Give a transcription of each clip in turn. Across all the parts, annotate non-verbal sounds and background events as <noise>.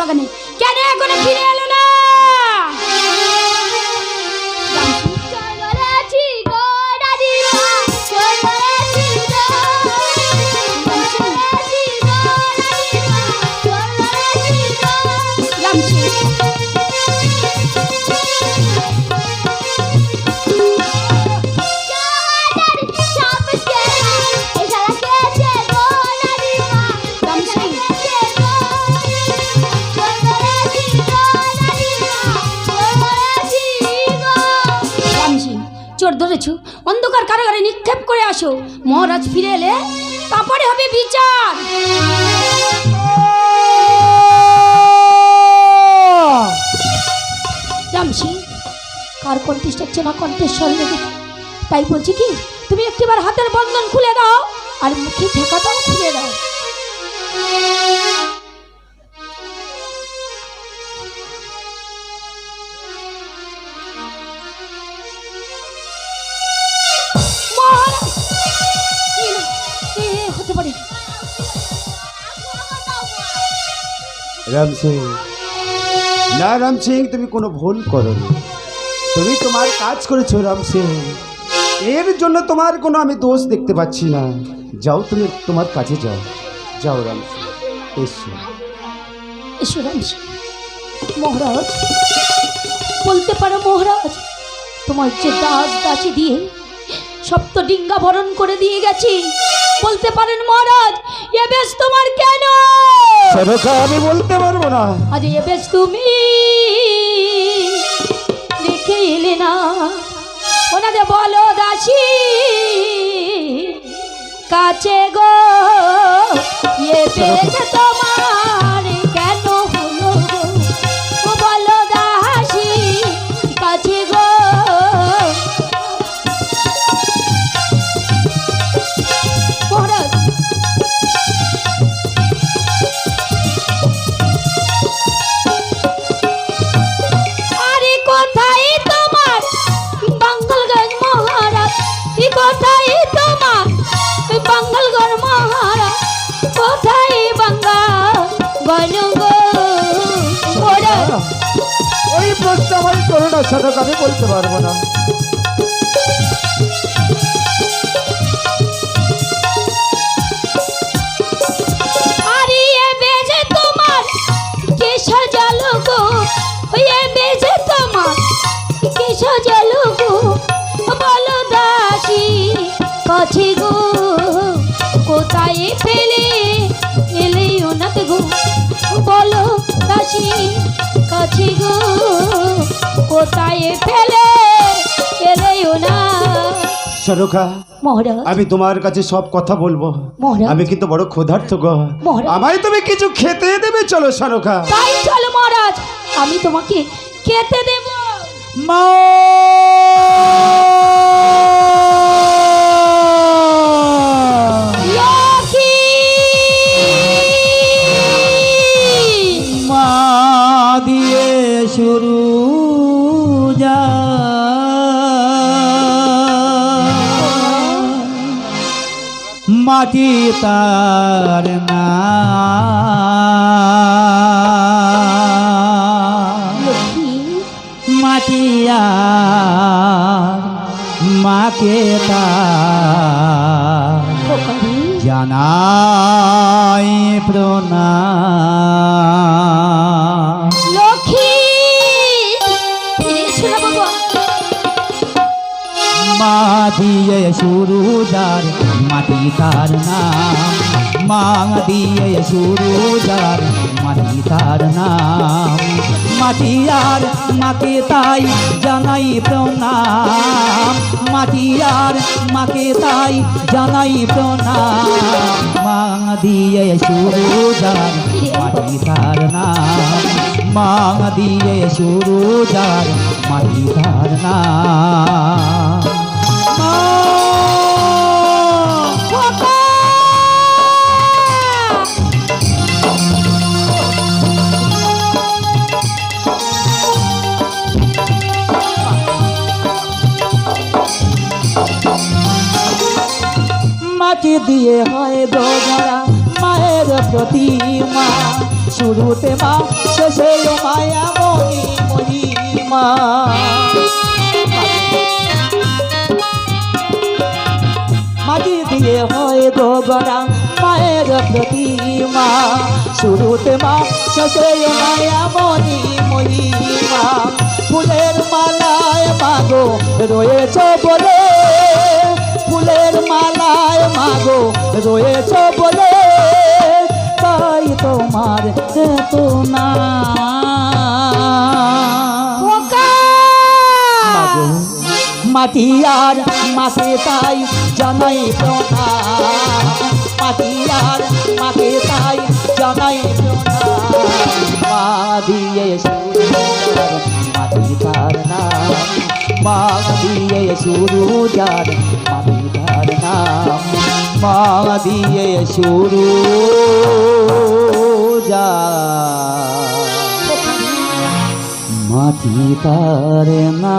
বাগানে। কেন এখনও ফিরে এলো মহারাজ ফিরে এলে তারপরে হবে বিচার। রামসিং কার কণ্ঠেশ্বর চেনা কণ্ঠেশ্বর লেগে তাই বলছি কি, তুমি একটিবার হাতের বন্ধন খুলে দাও আর মুখে ঠেকাটাও খুলে দাও। রাম সিং। না রাম সিং, তুমি কোনো ভুল করনি। তুমি তোমার কাজ করেছ রাম সিং। এর জন্য তোমার কোনো আমি দোষ দেখতে পাচ্ছি না। যাও তুমি তোমার কাছে যাও। যাও রাম সিং, এসো। এসো রাম সিং। মহারাজ, বলতে পারো মহারাজ, তোমার যে দাস দাসী দিয়ে সপ্ত ডিঙ্গা বরণ করে দিয়ে গেছি। বলতে পারেন মহারাজ, এ বেশ তোমার কেন? সরকা আমি বলতে পারব না। এ বেশ তুমি দেখিলে না। ওনাদের বলো দাসী, কাছে গো। সরকা মহারাজ। আমি তোমার কাছে সব কথা বলব। মহারাজ। আমি কিন্তু বড় ক্ষুধার্থ গো। মহারাজ। আমায় তুমি কিছু খেতে দেবে চলো সরকা তাই চলো মহারাজ আমি তোমাকে খেতে দেব। মা! মাটি তার না। মাটিয়া মাকে তার দিয়ে শুরু যার মাটি তার নাম। মাটি আর মাকে তাই জানাই প্রণাম। মাটি আর মাকে তাই জানাই প্রণাম। মা দিয়ে শুরু যার মাটি তার নাম। মা দিয়ে শুরু যার মাটি তার নাম। মাটি দিয়ে হয় গোবরা মায়ের প্রতিমা। শুরুতে মা, শেষে মায়া মনি মহিমা। মাটি দিয়ে হয় গড়া মায়ের প্রতিমা। শুরুতে মা, শেষে মায়া মনি মহিমা। ফুলের মালায় মাগো, রয়েছ বলে ফুলের মালায় মাগো রয়েছ বলে তাই তোমার এত না। মাগো মাটি আর মাকে তাই জানাই মাটি আর মাকে তাই জানাই প্রণাম মা দিয়ে মাটি তার নাম। মা দিয়ে মাটি তার নাম মা দিয়ে সুরু মাটি তার না।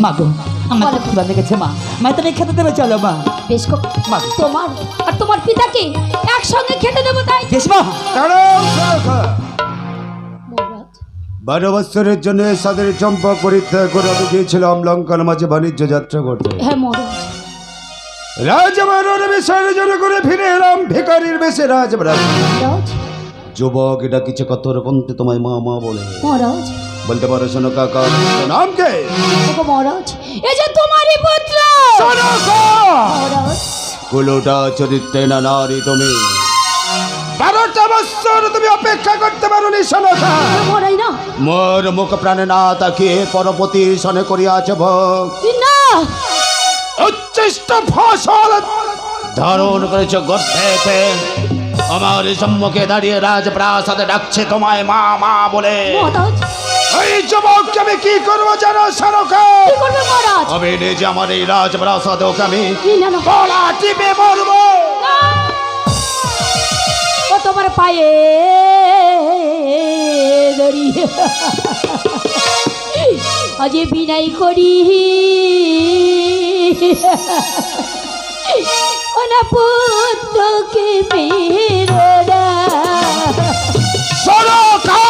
মা গো আমার তো ক্ষুধা লেগেছে মা। মা তুমি খেতে দেবে চলো মা। বেশ কো- মা। তোমার আর তোমার পিতাকে একসঙ্গে খেতে দেবো তাই বেশ মা বারো বছরের জন্য সাদের চম্পক পরিত্যাগ করে আমি গিয়েছিলাম লঙ্কার মাঝে বাণিজ্য যাত্রা করতে। হ্যাঁ মহারাজ রাজমানোর বিসর্জন করে ফিরে এলাম ভিকারির বেশে রাজমহারাজ মহারাজ। যুবক এটা কিছু কত রকম তোমায় মা মা বলে। মহারাজ। বলতে পারো শোনো কাকা তোমার নাম কে? ওগো মহারাজ এই যে তোমারই পুত্র! মহারাজ। কুলোটা চরিত্রে না নারী তুমি। বারোটা বছর তুমি অপেক্ষা করতে পারো নি। সনকা না। মোর মুখ প্রাণে না তাকিয়ে পরপতি সনে করিয়াছ ভোগ। উচ্ছিষ্ট ফসল। ধারণ করেছ গর্তেতে আমার সম্মুখে দাঁড়িয়ে রাজপ্রাসাদে ডাকছে তোমায় মা মা বলে। এই যুবককে আমি কি করব জানো সরকা আমি নিজে আমার এই রাজপ্রাসাদে ওকে আমি টিপে মরবো। ও তোমার পায়ে দড়ি। আজ বিনাই করি। ওনা পুত্রকে মেরো সরকা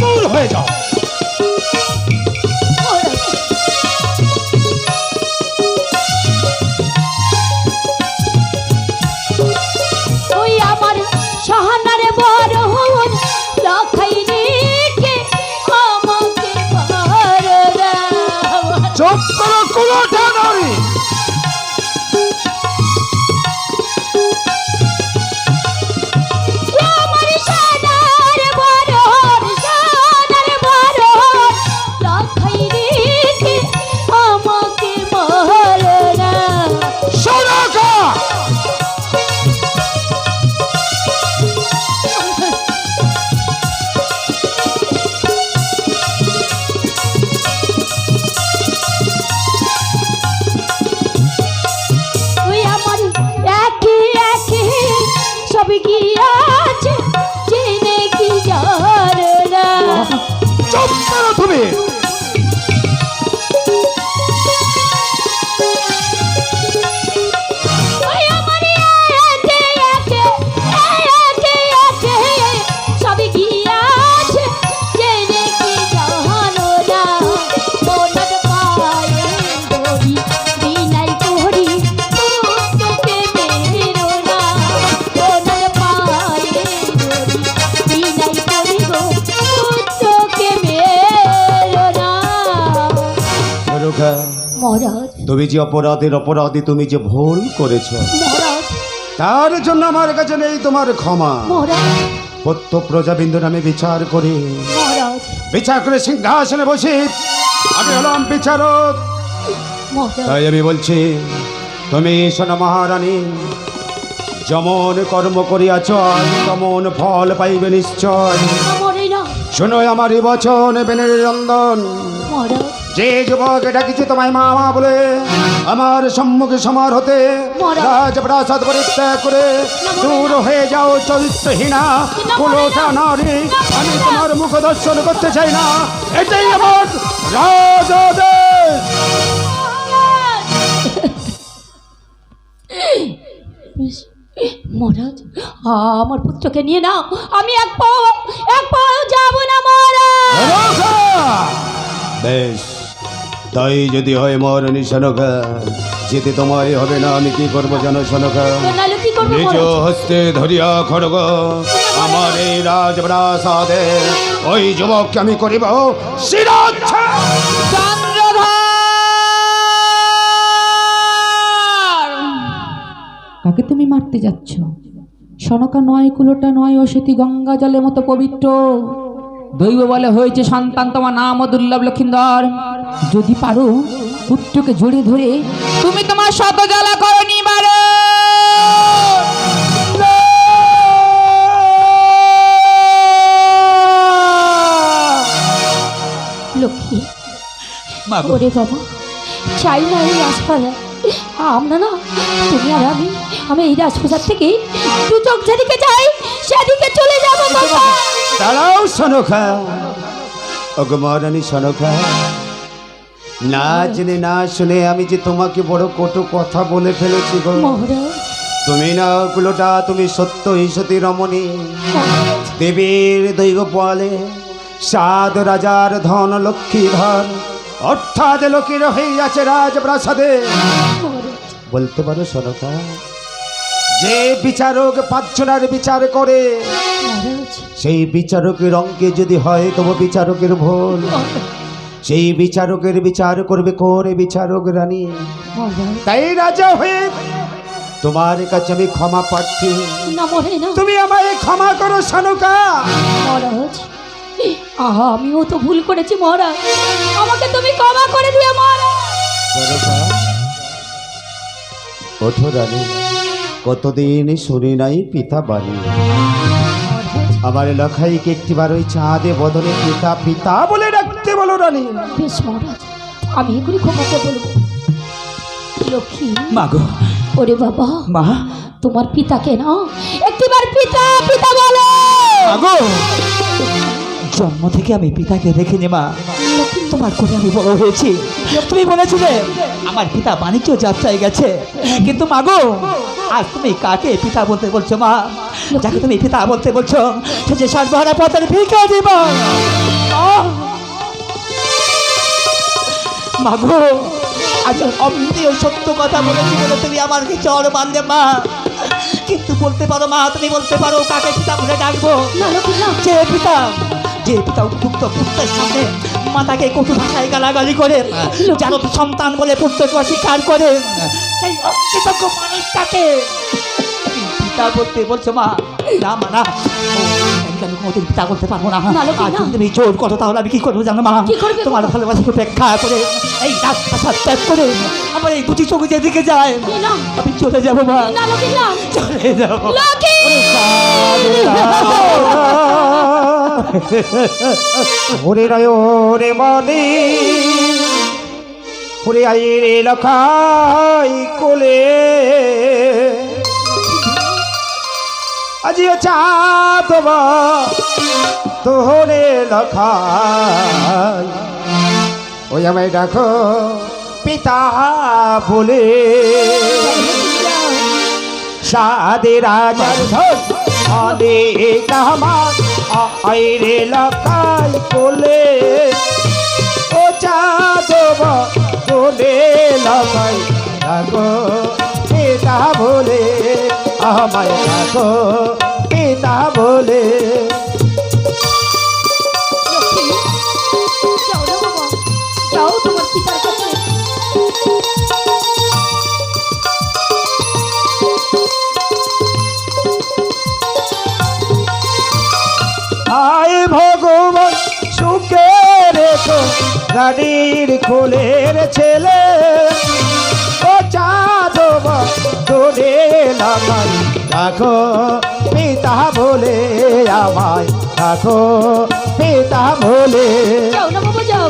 দূর হয়ে যাও। সহানারে বড় লখাই রেখে আমাকে মারো করো কুলোটা তুমি যে অপরাধের অপরাধী তুমি যে ভুল করেছ। তার জন্য আমার কাছে নেই তোমার ক্ষমা। পত্য প্রজাবিন্দু নামে বিচার করে। বিচার করে সিংহাসনে বসে। আমি হলাম বিচারক। তাই আমি বলছি তুমি শোনো মহারানী যেমন কর্ম করিয়াছ তেমন ফল পাইবে নিশ্চয়। শোনো আমার এই বচন বেনের রন্দন যে যুবক এটা কিছু তোমায় মা মা বলে আমার সম্মুখে সমার হতে রাজপ্রাসাদ পরিত্যাগ করে দূর হয়ে যাও চরিত্রহীনা কোনো নারী আমি তোমার মুখ দর্শন করতে চাই না। এটাই আমার রাজ মহারাজ আমার পুত্রকে নিয়ে নাও। আমি এক পাও এক পাও যাব না মহারাজ। বেশ। তাই যদি হয় মরণী সনকা যেতে তোমায় হবে না আমি কি করব জানো সনকা নাহলে কি নিজ হস্তে ধরিয়া খড়গ আমার এই রাজপ্রাসাদে ওই যুবককে আমি করিব শিরোচ্ছেদ। কাকে তুমি মারতে যাচ্ছ? সনকা নয় কুলোটা নয় ও সেটি গঙ্গা জলের মতো পবিত্র। দৈব বলে হয়েছে সন্তান তোমার নাম দুর্লভ লক্ষিন্দর। যদি পারো পুত্রকে জড়িয়ে ধরে তুমি তোমার শত জ্বালা করো নিবারো লক্ষ্মী ওরে বাবা চাই না এই রাজপ্রাসাদ আমরা না তুমি আর আমি আমি এই রাজপ্রাসাদ থেকে দু চোখ যেদিকে যাই সেদিকে চলে যাব বাবা। দাঁড়াও সনখা। ওগো মহারানী সনখা না জেনে না শুনে আমি যে তোমাকে বড় কটু কথা বলে ফেলেছি গো। তুমি না কুলোটা তুমি সত্য সতী রমণী। দেবীর দৈব পালে সাদ রাজার ধন লক্ষ্মী ধন অর্থাৎ লোকের হইয়াছে রাজপ্রাসাদে। মহারাজ, বলতে পারো সনকা যে বিচারক পাঁচজনের বিচার করে সেই বিচারকের অঙ্কে যদি হয় তবু বিচারকের ভুল। সেই বিচারকের বিচার করবে করে বিচারক রানী? তাই রাজা হয়ে তোমার কাছে আমি ক্ষমা পাচ্ছি তুমি আমায় ক্ষমা করো সনকা। আহা আমিও তো ভুল করেছি মহারাজ। আমাকে তুমি ক্ষমা করে দিও মহারাজ। ওঠো রানী। কতদিন শুনি নাই পিতা বাড়ি আমার লখাইকে একটিবার ওই চাঁদে বদলে পিতা পিতা বলে ডাকতে বলো রানী। বেশ মহারাজ আমি এগুলি ক্ষমাকে বলব। লক্ষ্মী। মাগো ওরে বাবা। মা। তোমার পিতাকে না একটিবার পিতা পিতা বলো। মাগো জন্ম থেকে আমি পিতাকে দেখিনি মা। তোমার কোলে আমি বড় হয়েছি। তুমি বলেছিলে আমার পিতা বাণিজ্য যাত্রায় গেছে। কিন্তু মাগো আজ তুমি কাকে পিতা বলতে বলছো মা? যাকে তুমি পিতা বলতে বলছো সে যে সর্বহারা পথের ভিকা দিব। মাগো আজ ওই সত্য কথা বলেছি বলে তুমি আমাকে চর বান্ধে মা। কিন্তু বলতে পারো মা তুমি বলতে পারো কাকে পিতা বলে ডাকবো? যে পিতা যে পিতা উপযুক্ত পুত্রের সামনে মাতাকে কটু ভাষায় গালাগালি করে যেন সন্তান বলে পুত্রকে অস্বীকার করে। সেই অকৃতজ্ঞ মানুষটাকে পিতা বলতে বলছো মা না মা না। আমি কোনোদিন পিতা বলতে পারব না? তুমি জোর করো তাহলে আমি কি করব জানো মা? তোমার উপেক্ষা করে এই করে আমার এই দুটি চোখ যেদিকে যায় আমি চলে যাব মা। চলে যাব। <laughs> ওরে রায় রে মনে ওরে আই রে লখাই কোলে। আজিও চাঁদ তোহরে লখাই। ওই আমায় ডাকো পিতা বলে। সাদে রাজার ধন অনেক আইরে লকাই কোলে, ও চাঁদব কোলে লকাই ডাকো পিতা বলে, আমায় ডাকো পিতা বলে। যাও না রানীর কোলের ছেলে। ও চাঁদব তোরে লাগাই রাখো পিতা বলে আমায় রাখো পিতা বলে। যাও না বাবা যাও।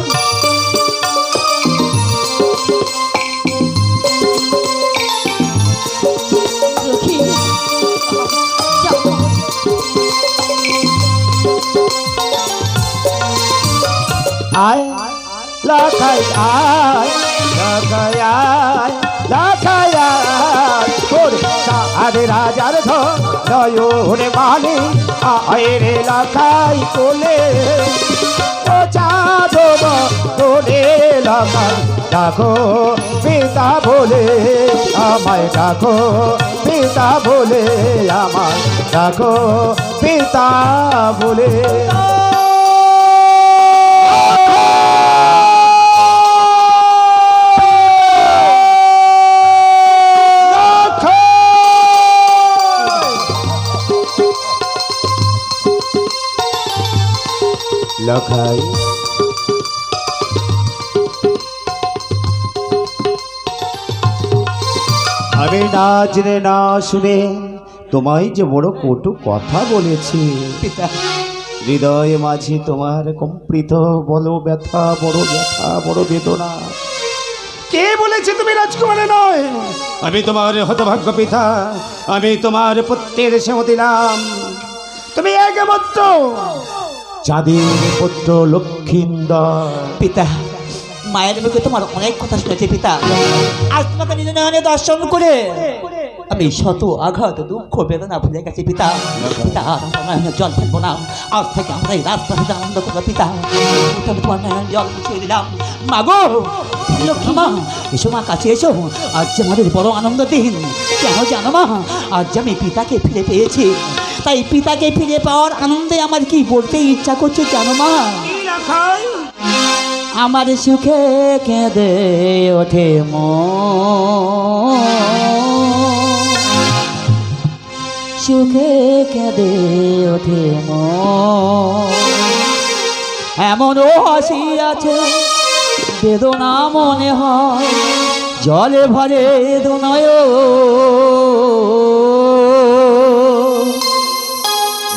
লাখাই আয় লাখাই আয় লাখাই আয়। ওরে চাঁদে রাজার ধরে মানে আয়ের এলাকায় কোলে ও পিতা বলে আমায় ডাকো, পিতা বলে আমায় ডাকো, পিতা বলে। লখাই। আমি নাচ রে, না শুনে তোমায় যে বড় কটু কথা বলেছি। হৃদয়ে মাঝে তোমার কম্পিত বলো ব্যথা, বড় ব্যথা, বড় বেদনা। কে বলেছে তুমি রাজকুমারে নয়? আমি তোমার হতভাগ্য পিতা, আমি তোমার পুত্রের সেও দিলাম তুমি একমাত্র। চাঁদের পুত্র লক্ষ্মীন্দর। পিতা মায়ের মুখে তোমার অনেক কথা শুনেছি পিতা। আজ তোমাকে নিজের নয়নে দর্শন করে আমি শত আঘাত, দুঃখ, বেদনা ভুলে গেছি পিতা। পিতা আর জল ফেলব না। আজ থেকে আমরা এই রাজপ্রাসাদে আনন্দ করব পিতা। তোমার নয়নে জল মুছিয়ে দিলাম। মাগো লক্ষ্মী মা, এসো মা, কাছে এসো। আজ যে আমাদের বড় আনন্দ দিন। কেন জানো মা, আজ আমি পিতাকে ফিরে পেয়েছি। তাই পিতাকে ফিরে পাওয়ার আনন্দে আমার কি বলতে ইচ্ছা করছে জানো মা? আমার সুখে কেঁদে ওঠে মন। সুখে কেঁদে ওঠে মন। এমনও হাসি আছে, বেদনা মনে হয়, জলে ভরে দুনয়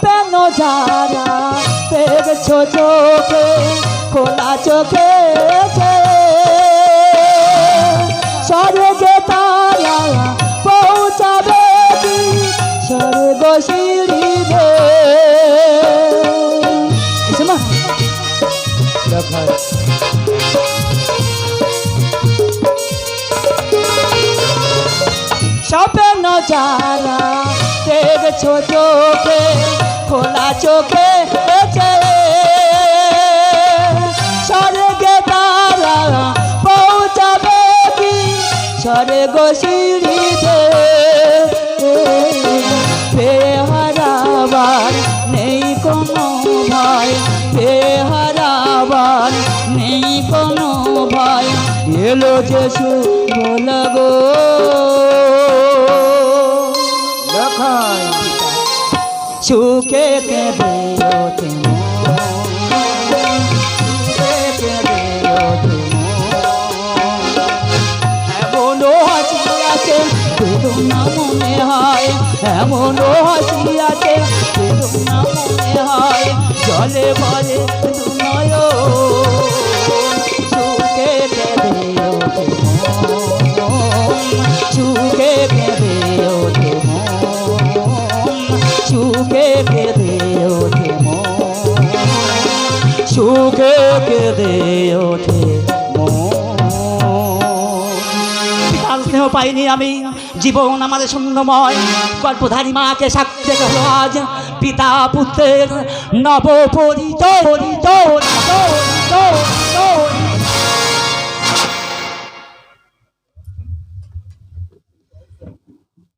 স্বপ্ন যারা দেখছ চোখে খোলা চোখে স্বর্গে তারা পৌঁছাবে স্বর্গ এসো স্বপ্ন যারা দেখছ চোখে খোলা চোখে স্বর্গে তারা পৌঁছাবে কি? স্বর্গ সিঁড়িতে। বেহারাবার নেই কোনো ভয় বেহারাবার নেই কোনো ভয়। এলো যে শুভ গো। সুখে মন, হয়। এমনও হাসি আছে মনে হয়। জলে ভরে দুনয় সুখে সুখে কেঁদে ওঠে মন। স্নেহ পাইনি আমি। জীবন আমাদের শূন্যময় গল্পধারী মাকে সাক্ষী গেল আজ। পিতা পুত্রের নব পরিচয় পরিচয়।